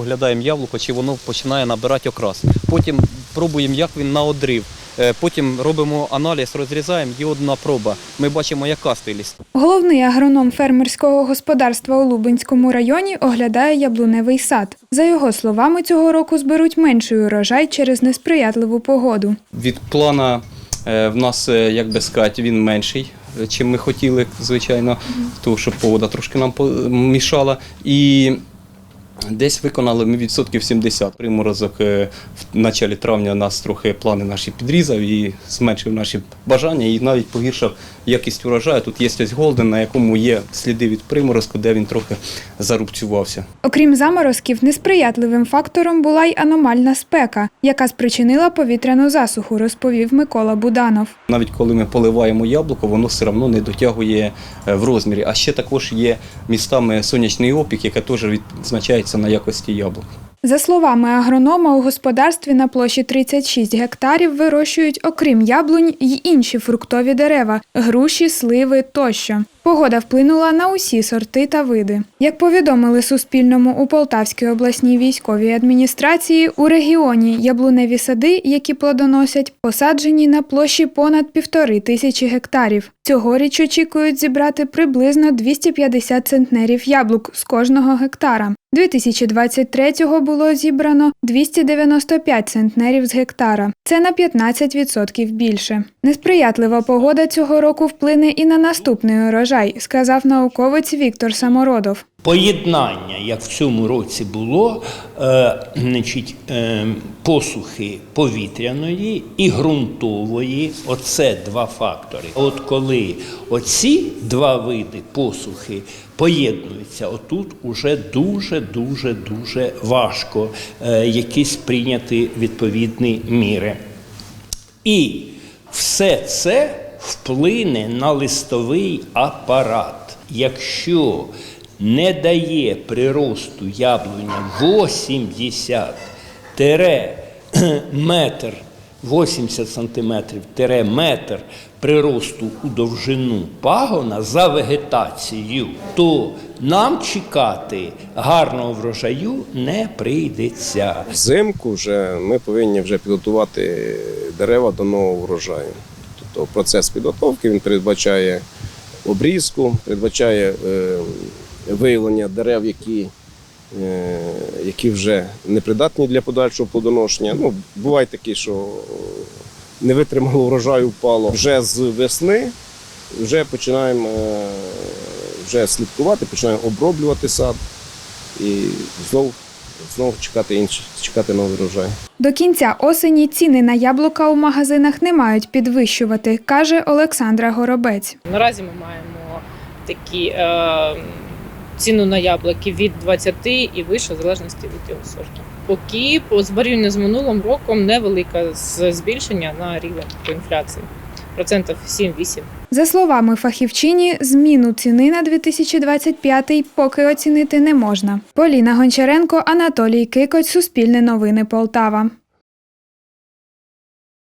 Оглядаємо яблуко, чи воно починає набирати окрас. Потім пробуємо, як він на одрив. Е, Потім робимо аналіз, розрізаємо і одна проба. Ми бачимо, яка стилість. Головний агроном фермерського господарства у Лубенському районі оглядає яблуневий сад. За його словами, цього року зберуть менший урожай через несприятливу погоду. Від плана е, в нас, е, як би сказати, він менший, чим ми хотіли, звичайно, тому що погода трошки нам мішала. І десь виконали ми відсотків 70. Приморозок е, в началі травня нас трохи плани наші підрізав і зменшив наші бажання, і навіть погіршив якість урожаю. Тут є ось голден, на якому є сліди від приморозку, де він трохи зарубцювався. Окрім заморозків, несприятливим фактором була й аномальна спека, яка спричинила повітряну засуху, розповів Микола Буданов. Навіть коли ми поливаємо яблуко, воно все одно не дотягує е, в розмірі. А ще також є містами сонячний опік, яке теж відзначається на якості яблук. За словами агронома, у господарстві на площі 36 гектарів вирощують, окрім яблунь, й інші фруктові дерева – груші, сливи тощо. Погода вплинула на усі сорти та види. Як повідомили Суспільному у Полтавській обласній військовій адміністрації, у регіоні яблуневі сади, які плодоносять, посаджені на площі понад півтори тисячі гектарів. Цьогоріч очікують зібрати приблизно 250 центнерів яблук з кожного гектара. 2023-го було зібрано 295 центнерів з гектара. Це на 15% більше. Несприятлива погода цього року вплине і на наступний урожай, сказав науковець Віктор Самородов. Поєднання, як в цьому році було, е, е, посухи повітряної і ґрунтової, оце два фактори. От коли оці два види посухи поєднуються, отут уже дуже, дуже, дуже важко е, якісь прийняти відповідні міри. І все це вплине на листовий апарат. Якщо не дає приросту яблуня 80 тире метр 80 сантиметрів тире метр приросту у довжину пагона за вегетацією, то нам чекати гарного врожаю не прийдеться. Взимку вже ми повинні вже підготувати дерева до нового врожаю. Тобто процес підготовки він передбачає обрізку, передбачає е, виявлення дерев, які, які вже непридатні для подальшого плодоношення. Ну, буває такі, що не витримало врожаю, впало. Вже з весни вже починаємо е, вже слідкувати, починаємо оброблювати сад і знову, знову чекати інші, чекати новий врожай. До кінця осені ціни на яблука у магазинах не мають підвищувати, каже Олександра Горобець. Наразі ми маємо такі е, ціну на яблуки від 20 і вище, в залежності від його сорту. Поки по зберігання з минулим роком невелике збільшення на рівень по інфляції. Процентів 7-8. За словами фахівчині, зміну ціни на 2025 поки оцінити не можна. Поліна Гончаренко, Анатолій Кикоць, Суспільне новини Полтава.